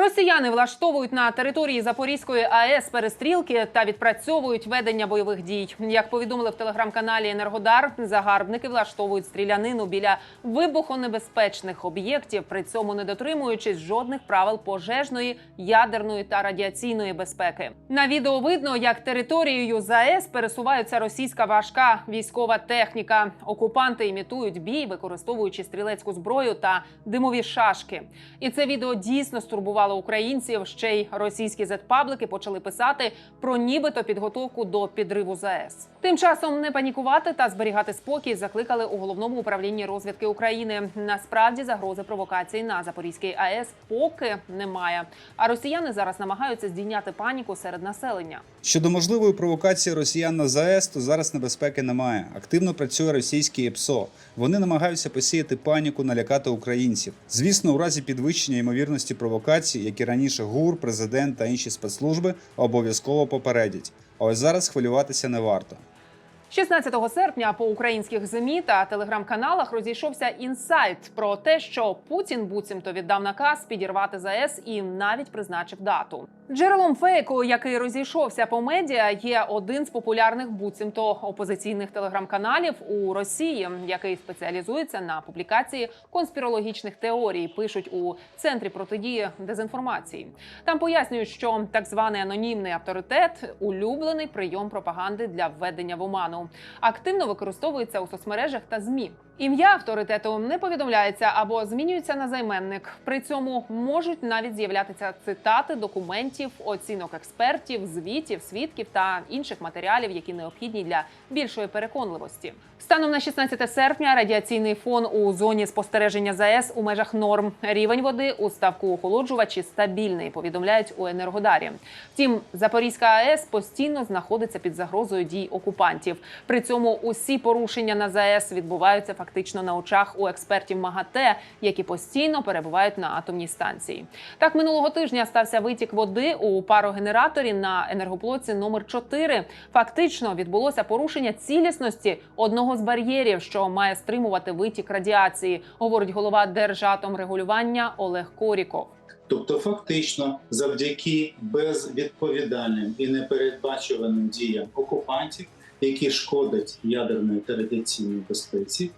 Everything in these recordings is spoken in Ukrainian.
Росіяни влаштовують на території Запорізької АЕС перестрілки та відпрацьовують ведення бойових дій. Як повідомили в телеграм-каналі Енергодар, загарбники влаштовують стрілянину біля вибухонебезпечних об'єктів, при цьому не дотримуючись жодних правил пожежної, ядерної та радіаційної безпеки. На відео видно, як територією ЗАЕС пересуваються російська важка військова техніка. Окупанти імітують бій, використовуючи стрілецьку зброю та димові шашки. І це відео дійсно стурбувало українців. Ще й російські зетпаблики почали писати про нібито підготовку до підриву ЗАЕС. Тим часом не панікувати та зберігати спокій закликали у головному управлінні розвідки України. Насправді загрози провокації на Запорізькій АЕС поки немає. А росіяни зараз намагаються здійняти паніку серед населення. Щодо можливої провокації росіян на ЗАЕС, то зараз небезпеки немає. Активно працює російський ЕПСО. Вони намагаються посіяти паніку, налякати українців. Звісно, у разі підвищення ймовірності провокацій, як і раніше ГУР, президент та інші спецслужби обов'язково попередять. А ось зараз хвилюватися не варто. 16 серпня по українських ЗМІ та телеграм-каналах розійшовся інсайт про те, що Путін буцімто віддав наказ підірвати ЗАЕС і навіть призначив дату. Джерелом фейку, який розійшовся по медіа, є один з популярних буцімто опозиційних телеграм-каналів у Росії, який спеціалізується на публікації конспірологічних теорій. Пишуть у центрі протидії дезінформації. Там пояснюють, що так званий анонімний авторитет улюблений прийом пропаганди для введення в оману. Активно використовується у соцмережах та змі. Ім'я авторитету не повідомляється або змінюється на займенник. При цьому можуть навіть з'являтися цитати документів, оцінок експертів, звітів, свідків та інших матеріалів, які необхідні для більшої переконливості. Станом на 16 серпня радіаційний фон у зоні спостереження ЗАЕС у межах норм. Рівень води у ставку охолоджувачі стабільний. Повідомляють у Енергодарі. Втім, Запорізька АЕС постійно знаходиться під загрозою дій окупантів. При цьому усі порушення на ЗАЕС відбуваються фактично на очах у експертів МАГАТЕ, які постійно перебувають на атомній станції. Так минулого тижня стався витік води у парогенераторі на енергоблоці номер 4 Фактично відбулося порушення цілісності одного з бар'єрів, що має стримувати витік радіації, говорить голова Держатомрегулювання Олег Коріков. Тобто, фактично, завдяки безвідповідальним і непередбачуваним діям окупантів, які шкодять ядерної та радіаційній безпеці,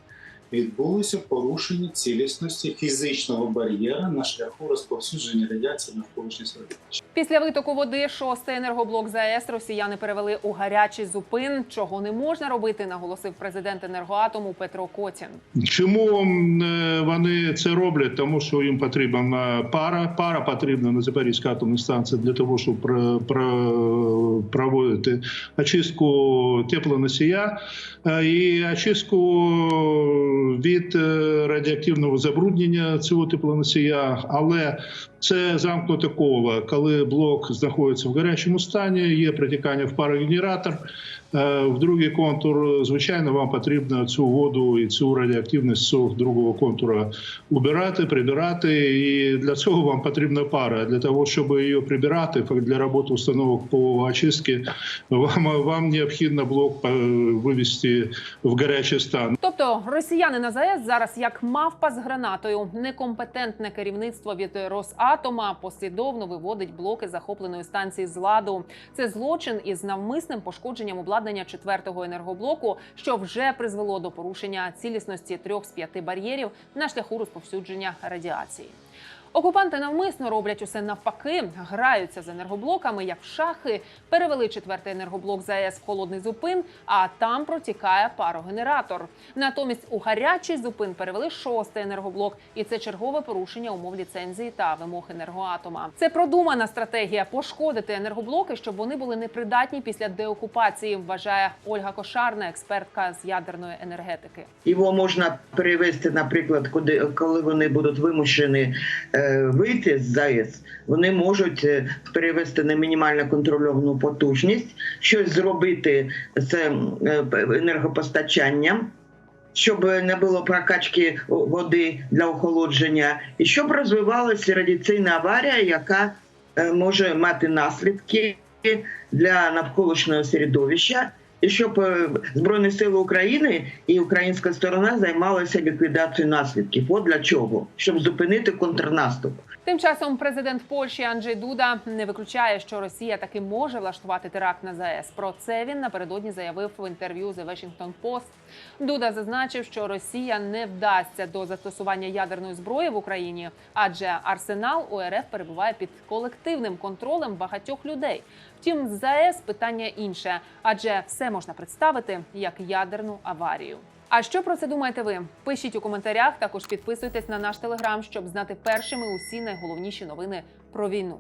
відбулося порушення цілісності фізичного бар'єра на шляху розповсюдження радіації навколишнього середовища. Після витоку води шостий енергоблок ЗАЕС росіяни перевели у гарячий зупин, чого не можна робити, наголосив президент енергоатому Петро Котін. Чому е, вони це роблять? Тому що їм потрібна пара. Пара потрібна на Запорізькій атомній станції для того, щоб про- про- проводити очистку теплоносія е, і очистку від е, радіоактивного забруднення цього теплоносія. Але це замкнуте коло, коли блок знаходиться в гарячому стані, є протікання в парогенератор. Е, В другий контур, звичайно, вам потрібно цю воду і цю радіоактивність цього другого контура убирати, прибирати. І для цього вам потрібна пара. Для того, щоб її прибирати для роботи установок по очистки, вам, вам необхідно блок е, вивести в гарячий стан. Тобто росіяни на ЗАЕС зараз як мавпа з гранатою. Некомпетентне керівництво від Росатома послідовно виводить блоки захопленої станції з ладу. Це злочин із навмисним пошкодженням обладнання четвертого енергоблоку, що вже призвело до порушення цілісності трьох з п'яти бар'єрів на шляху розповсюдження радіації. Окупанти навмисно роблять усе навпаки, граються з енергоблоками, як в шахи, перевели четвертий енергоблок ЗАЕС в холодний зупин, а там протікає парогенератор. Натомість у гарячий зупин перевели шостий енергоблок, і це чергове порушення умов ліцензії та вимог енергоатома. Це продумана стратегія пошкодити енергоблоки, щоб вони були непридатні після деокупації. Вважає Ольга Кошарна, експертка з ядерної енергетики. Його можна перевести, наприклад, куди коли вони будуть вимушені е, вийти з ЗАЕС, вони можуть е, перевести на мінімально контрольовану потужність, щось зробити з е, енергопостачанням. Щоб не було прокачки води для охолодження, і щоб розвивалася радіаційна аварія, яка е, може мати наслідки для навколишнього середовища і щоб е, Збройні Сили України і українська сторона займалися ліквідацією наслідків. От для чого? Щоб зупинити контрнаступ. Тим часом президент Польщі Анджей Дуда не виключає, що Росія таки може влаштувати теракт на ЗАЕС. Про це він напередодні заявив в інтерв'ю The Washington Post. Дуда зазначив, що Росія не вдасться до застосування ядерної зброї в Україні, адже арсенал УРФ перебуває під колективним контролем багатьох людей. Втім, з ЗАЕС питання інше, адже все можна представити як ядерну аварію. А що про це думаєте ви? Пишіть у коментарях. Також підписуйтесь на наш телеграм, щоб знати першими усі найголовніші новини про війну.